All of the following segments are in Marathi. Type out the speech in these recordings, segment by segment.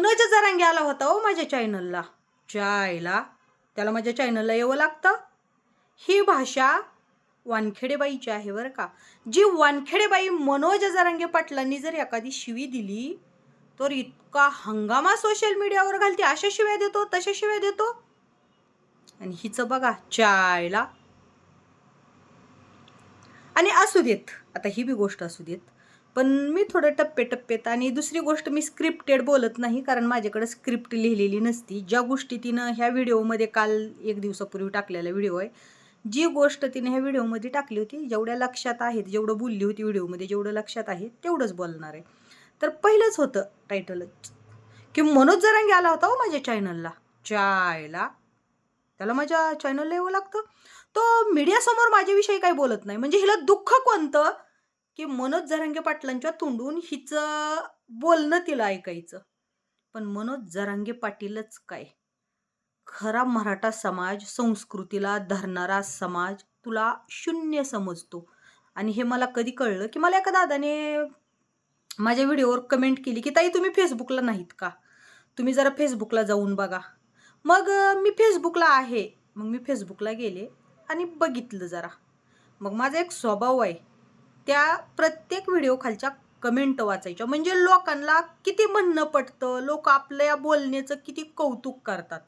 मनोज जरांगे आला होता हो माझ्या चॅनलला चायला त्याला माझ्या चॅनलला यावं लागतं. ही भाषा वानखेडेबाईची आहे बरं का. जी वानखेडेबाई मनोज जरांगे पाटलांनी जर एखादी शिवी दिली तर इतका हंगामा सोशल मीडियावर घालते. अशा शिव्या देतो तशा शिव्या देतो. आणि हिचं बघा चायला आणि असू देत. आता ही बी गोष्ट असू देत. पण मी थोडं टप्पे टप्पेत आणि दुसरी गोष्ट मी स्क्रिप्टेड बोलत नाही कारण माझ्याकडे स्क्रिप्ट लिहिलेली नसती. ज्या गोष्टी तिनं ह्या व्हिडिओमध्ये काल एक दिवसापूर्वी टाकलेला व्हिडिओ आहे जी गोष्ट तिने ह्या व्हिडिओमध्ये टाकली होती जेवढ्या लक्षात आहेत जेवढं बोलली होती व्हिडिओमध्ये जेवढं लक्षात आहे तेवढंच बोलणार आहे. तर पहिलंच होतं टायटलच की मनोज जरांगे आला होता हो माझ्या चॅनलला चायला. त्याला माझ्या चॅनलला यावं लागतं. तो मीडियासमोर माझ्याविषयी काही बोलत नाही. म्हणजे हिला दुःख कोणतं? की मनोज जरांगे पाटलांच्या तोंडून हिचं बोलणं तिला ऐकायचं. पण मनोज जरांगे पाटीलच काय? खरा मराठा समाज संस्कृतीला धरणारा समाज तुला शून्य समजतो. आणि हे मला कधी कळलं की मला एका दादाने माझ्या व्हिडिओवर कमेंट केली की ताई तुम्ही फेसबुकला नाहीत का? तुम्ही जरा फेसबुकला जाऊन बघा. मग मी फेसबुकला आहे. मग मी फेसबुकला गेले आणि बघितलं जरा. मग माझा एक स्वभाव आहे. त्या प्रत्येक व्हिडिओ खालच्या कमेंट वाचायच्या. म्हणजे लोकांना किती म्हणणं पटतं लोक आपल्या बोलण्याचं किती कौतुक करतात.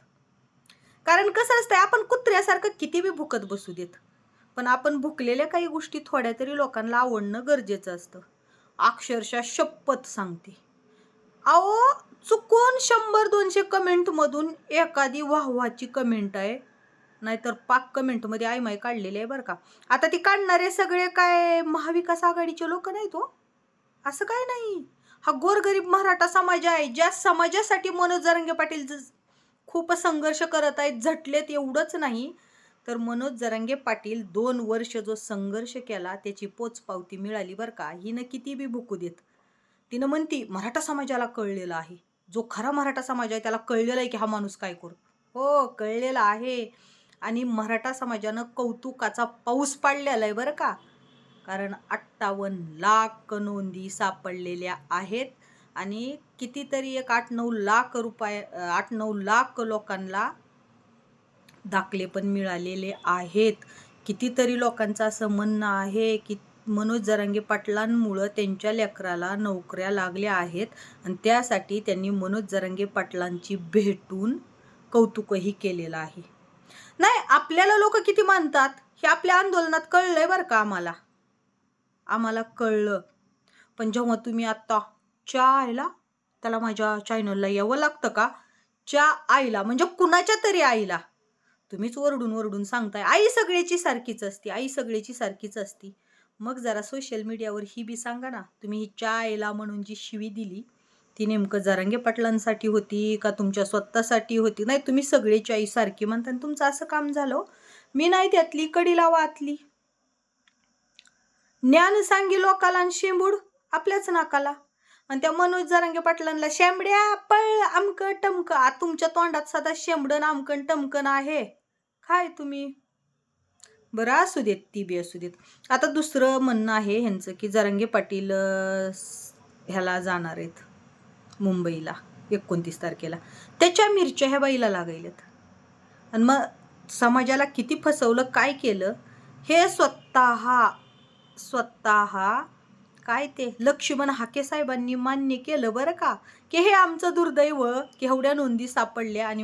कारण कसं असतंय आपण कुत्र्यासारखं किती बी भुकत बसू देत पण आपण भुकलेल्या काही गोष्टी थोड्या तरी लोकांना आवडणं गरजेचं असतं. अक्षरशः शपथ सांगते. अहो चुकून शंभर दोनशे कमेंटमधून एखादी वाहवाची कमेंट आहे. नाहीतर पाक कमेंटमध्ये आयमाय काढलेले आहे बरं का. आता ती काढणारे सगळे काय महाविकास आघाडीचे लोक नाहीत हो. असं काय नाही. हा गोरगरीब मराठा समाज आहे ज्या समाजासाठी मनोज जरांगे पाटील खूप संघर्ष करत आहेत झटलेत एवढंच नाही. तर मनोज जरांगे पाटील दोन वर्ष जो संघर्ष केला त्याची पोचपावती मिळाली बरं का. हिनं किती बी भुकू देत. तिनं म्हणती मराठा समाजाला कळलेला आहे. जो खरा मराठा समाज आहे त्याला कळलेला आहे की हा माणूस काय करू. हो कळलेला आहे. आणि मराठा समाजानं कौतुकाचा पाऊस पाडलेला आहे बरं का. कारण अठ्ठावन्न लाख नोंदी सापडलेल्या आहेत आणि कितीतरी एक आठ नऊ लाख रुपये आठ नऊ लाख लोकांना दाखले पण मिळालेले आहेत. कितीतरी लोकांचं असं म्हणणं आहे की मनोज जरांगे पाटलांमुळं त्यांच्या लेकराला नोकऱ्या लागल्या आहेत आणि त्यासाठी त्यांनी मनोज जरांगे पाटलांची भेटून कौतुकही केलेलं आहे. नाही आपल्याला लोक किती मानतात हे आपल्या आंदोलनात कळलंय बरं का आम्हाला. आम्हाला कळलं. पण जेव्हा तुम्ही आत्ता च्या आईला त्याला माझ्या चॅनलला यावं लागतं का? च्या आईला म्हणजे कुणाच्या तरी आईला. तुम्हीच ओरडून ओरडून सांगताय आई सगळ्याची सारखीच असती आई सगळ्याची सारखीच असती. मग जरा सोशल मीडियावर ही बी सांगा ना तुम्ही ही च्या आईला म्हणून जी शिवी दिली ती नेमकं जरांगे पाटलांसाठी होती का तुमच्या स्वतःसाठी होती? नाही तुम्ही सगळेची आई सारखी म्हणता आणि तुमचं असं काम झालं हो. मी नाही त्यातली कडीला आतली. ज्ञान सांगे लोकाला आणि शेंबूड आपल्याच नाकाला. आणि त्या मनोज जरंगे पाटलांना शेंबड्या पळ आमकं टमक. आ तुमच्या तोंडात सदा शेंबडन आमकन टमकन आहे. काय तुम्ही? बरं असू देत ती बी असू देत. आता दुसरं म्हणणं आहे ह्यांचं की जरंगे पाटील ह्याला जाणार आहेत. मुंबईला एकोणतीस तारखेला. त्याच्या मिरच्या ह्या बाईला लागायल्यात. आणि मग समाजाला किती फसवलं काय केलं हे स्वतः स्वतः काय ते लक्ष्मण हाके साहेबांनी मान्य केलं बरं का की हे आमचं दुर्दैव की एवढ्या नोंदी सापडल्या आणि